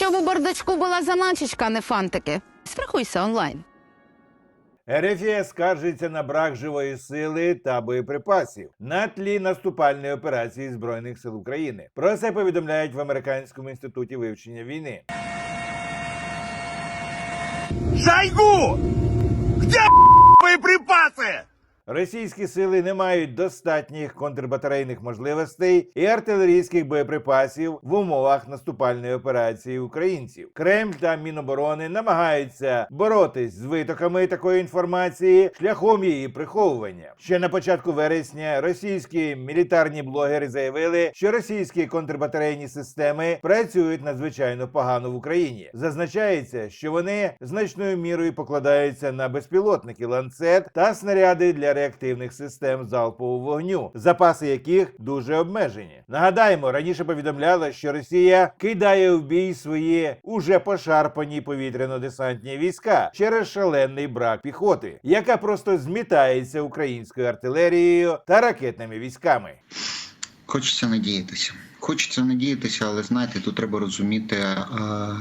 Щоб у бардачку була заначечка, а не фантики. Страхуйся онлайн. РФ скаржиться на брак живої сили та боєприпасів на тлі наступальної операції Збройних сил України. Про це повідомляють в американському інституті вивчення війни. Шойгу! Где боеприпасы? Російські сили не мають достатніх контрбатарейних можливостей і артилерійських боєприпасів в умовах наступальної операції українців. Кремль та Міноборони намагаються боротись з витоками такої інформації шляхом її приховування. Ще на початку вересня російські мілітарні блогери заявили, що російські контрбатарейні системи працюють надзвичайно погано в Україні. Зазначається, що вони значною мірою покладаються на безпілотники ланцет та снаряди для реактивних систем залпового вогню, запаси яких дуже обмежені. Нагадаємо, раніше повідомляла, що Росія кидає в бій свої уже пошарпані повітряно-десантні війська через шалений брак піхоти, яка просто змітається українською артилерією та ракетними військами. Хочеться надіятися. Хочеться надіятися, але знаєте, тут треба розуміти,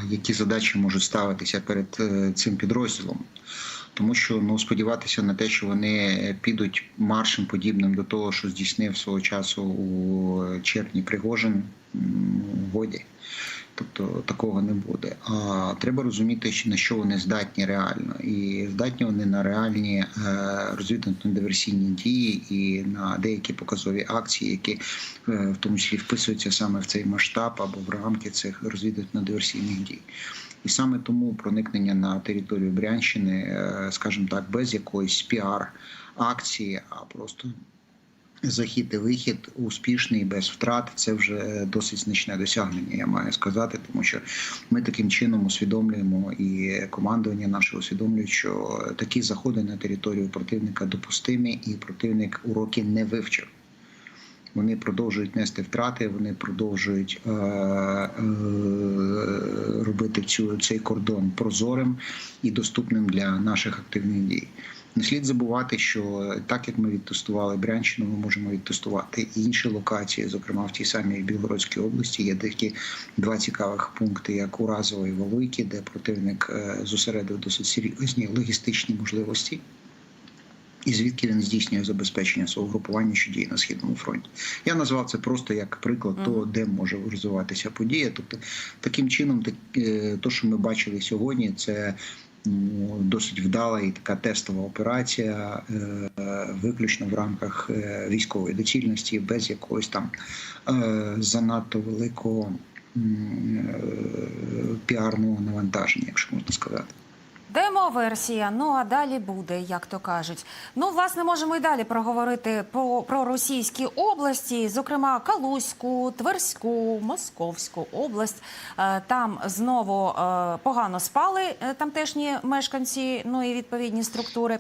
які задачі можуть ставитися перед е, цим підрозділом. Тому що ну сподіватися на те, що вони підуть маршем подібним до того, що здійснив свого часу у червні Пригожин, годі. Тобто такого не буде. А треба розуміти, на що вони здатні реально, і здатні вони на реальні е, розвідувально-диверсійні дії і на деякі показові акції, які е, в тому числі вписуються саме в цей масштаб або в рамки цих розвідувально-диверсійних дій. І саме тому проникнення на територію Брянщини, е, скажімо так, без якоїсь піар-акції, а просто захід і вихід успішний без втрат. Це вже досить значне досягнення, я маю сказати, тому що ми таким чином усвідомлюємо і командування наше усвідомлює, що такі заходи на територію противника допустимі, і противник уроки не вивчив. Вони продовжують нести втрати, вони продовжують е, е, робити цю цей кордон прозорим і доступним для наших активних дій. Не слід забувати, що так як ми відтестували Брянщину, ми можемо відтестувати і інші локації, зокрема в тій самій Білгородській області. Є такі два цікавих пункти, як Уразово і Волойки, де противник е, зосередив досить серйозні логістичні можливості. І звідки він здійснює забезпечення свого групування, що діє на східному фронті. Я назвав це просто як приклад Мгм. того, де може розвиватися подія. Тобто, таким чином, так, е, то, що ми бачили сьогодні, це досить вдала і така тестова операція, е, виключно в рамках е, військової доцільності, без якогось там е, занадто великого піарного навантаження, якщо можна сказати. Демо-версія, ну а далі буде, як то кажуть. Ну, власне, можемо і далі проговорити про, про російські області, зокрема Калузьку, Тверську, Московську область. Е, Там знову е, погано спали е, тамтешні мешканці, ну і відповідні структури.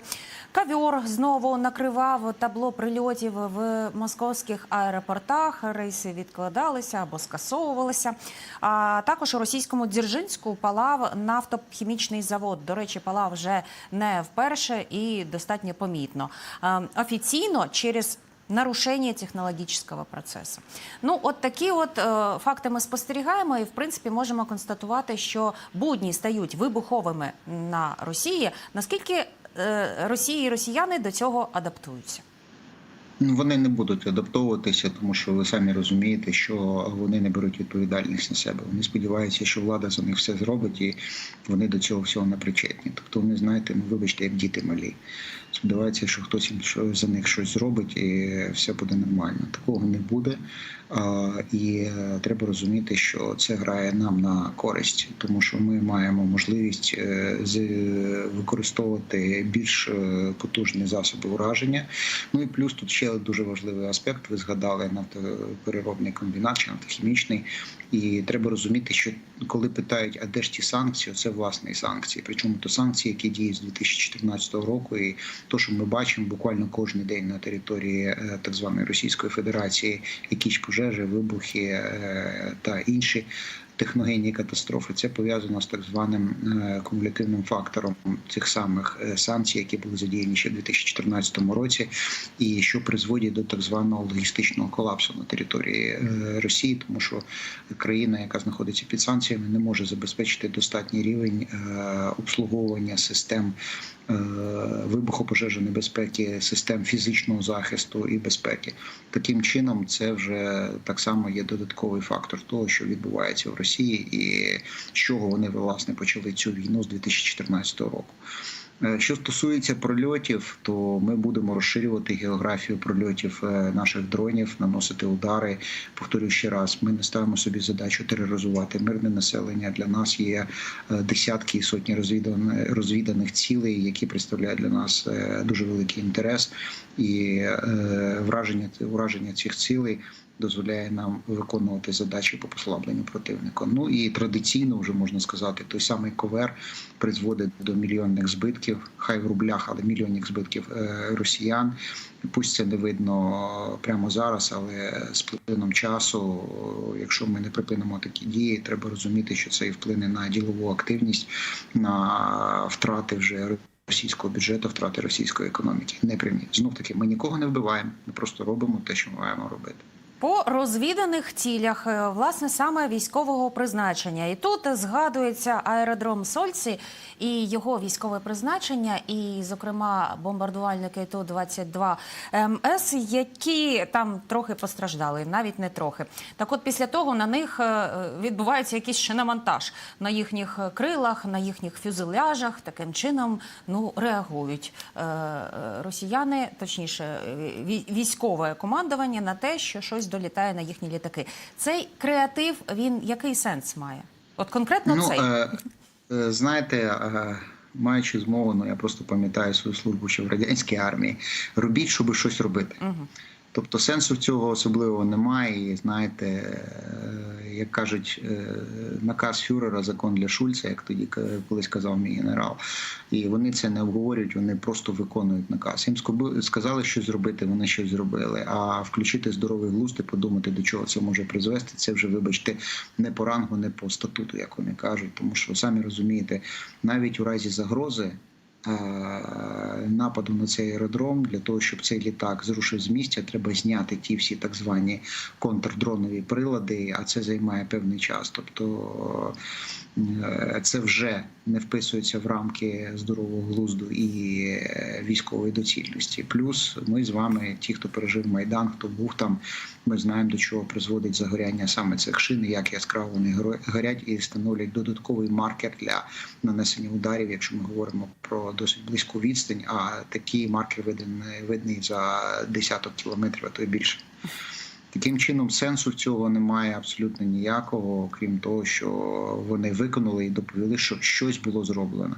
Кавьор знову накривав табло прильотів в московських аеропортах. Рейси відкладалися або скасовувалися. А також у російському Дзержинську палав нафтохімічний завод. Речі, палав вже не вперше і достатньо помітно. Е, Офіційно через нарушення технологічного процесу. Ну, от такі от е, факти ми спостерігаємо, і в принципі можемо констатувати, що будні стають вибуховими на Росії. Наскільки е, Росії і росіяни до цього адаптуються? Ну, Вони не будуть адаптовуватися, тому що ви самі розумієте, що вони не беруть відповідальність на себе. Вони сподіваються, що влада за них все зробить, і вони до цього всього не причетні. Тобто вони, знаєте, ну вибачте, як діти малі. Сподіваються, що хтось за них щось зробить, і все буде нормально. Такого не буде. І е, треба розуміти, що це грає нам на користь, тому що ми маємо можливість е, використовувати більш е, потужні засоби ураження. Ну і плюс тут ще дуже важливий аспект. Ви згадали нафтопереробний комбінат чи нафтохімічний. І треба розуміти, що коли питають, а де ж ті санкції, це власні санкції. Причому то санкції, які діють з 2014 року, і то, що ми бачимо буквально кожен день на території е, так званої Російської Федерації, якісь пожежі, вибухи е, та інші. Техногенні катастрофи. Це пов'язано з так званим е, кумулятивним фактором цих самих е, санкцій, які були задіяні ще в 2014 році, і що призводить до так званого логістичного колапсу на території е, Росії, тому що країна, яка знаходиться під санкціями, не може забезпечити достатній рівень обслуговування систем е, вибухопожежонебезпеки, систем фізичного захисту і безпеки. Таким чином, це вже так само є додатковий фактор того, що відбувається в Росії, і з чого вони власне почали цю війну з 2014 року. Е, Що стосується прольотів, то ми будемо розширювати географію прольотів е, наших дронів, наносити удари. Повторюю ще раз, ми не ставимо собі задачу тероризувати мирне населення. Для нас є е, десятки і сотні розвіданих, цілей, які представляють для нас дуже великий інтерес, і враження враження цих цілей. Дозволяє нам виконувати задачі по послабленню противника. Ну і традиційно вже можна сказати, той самий ковер призводить до мільйонних збитків, хай в рублях, але мільйонних збитків е, росіян. Пусть це не видно прямо зараз, але з плином часу, якщо ми не припинимо такі дії, треба розуміти, що це і вплине на ділову активність, на втрати вже. Російського бюджету, втрати російської економіки непрямі. Знов таки, ми нікого не вбиваємо, ми просто робимо те, що ми маємо робити. По розвіданих цілях, е, власне, саме військового призначення. І тут згадується аеродром Сольці і його військове призначення, і, зокрема, бомбардувальники Ту-22 МС, які там трохи постраждали, навіть не трохи. Так от після того на них е, відбувається якийсь шиномонтаж на їхніх крилах, на їхніх фюзеляжах. Таким чином ну, реагують е, е, росіяни, точніше, е, вій- військове командування на те, що щось долітає на їхні літаки. Цей креатив він який сенс має? От конкретно ну, цей. е, е, знаєте, е, маючи змогу, ну я просто пам'ятаю свою службу ще в радянській армії. Робіть, щоб щось робити. Угу. Тобто сенсу цього особливого немає. І знаєте, е, як кажуть, е, наказ фюрера, закон для Шульца, як тоді колись казав мій генерал. І вони це не обговорюють, вони просто виконують наказ. Їм сказали, що зробити, вони щось зробили. А включити здоровий глузд і подумати, до чого це може призвести, це вже, вибачте, не по рангу, не по статуту, як вони кажуть. Тому що самі розумієте, навіть у разі загрози. Е, Нападу на цей аеродром для того, щоб цей літак зрушив з місця, треба зняти ті всі так звані контрдронові прилади, а це займає певний час. Тобто е, це вже не вписується в рамки здорового глузду і е, військової доцільності. Плюс ми з вами, ті, хто пережив майдан, хто був там, ми знаємо до чого призводить загоряння саме цих шин, як яскраво вони горять і становлять додатковий маркер для нанесення ударів, якщо ми говоримо про досить близьку відстань. А такий маркер виден, видний за десяток кілометрів, а то й більше. Таким чином, сенсу в цього немає абсолютно ніякого, крім того, що вони виконали і доповіли, що щось було зроблено.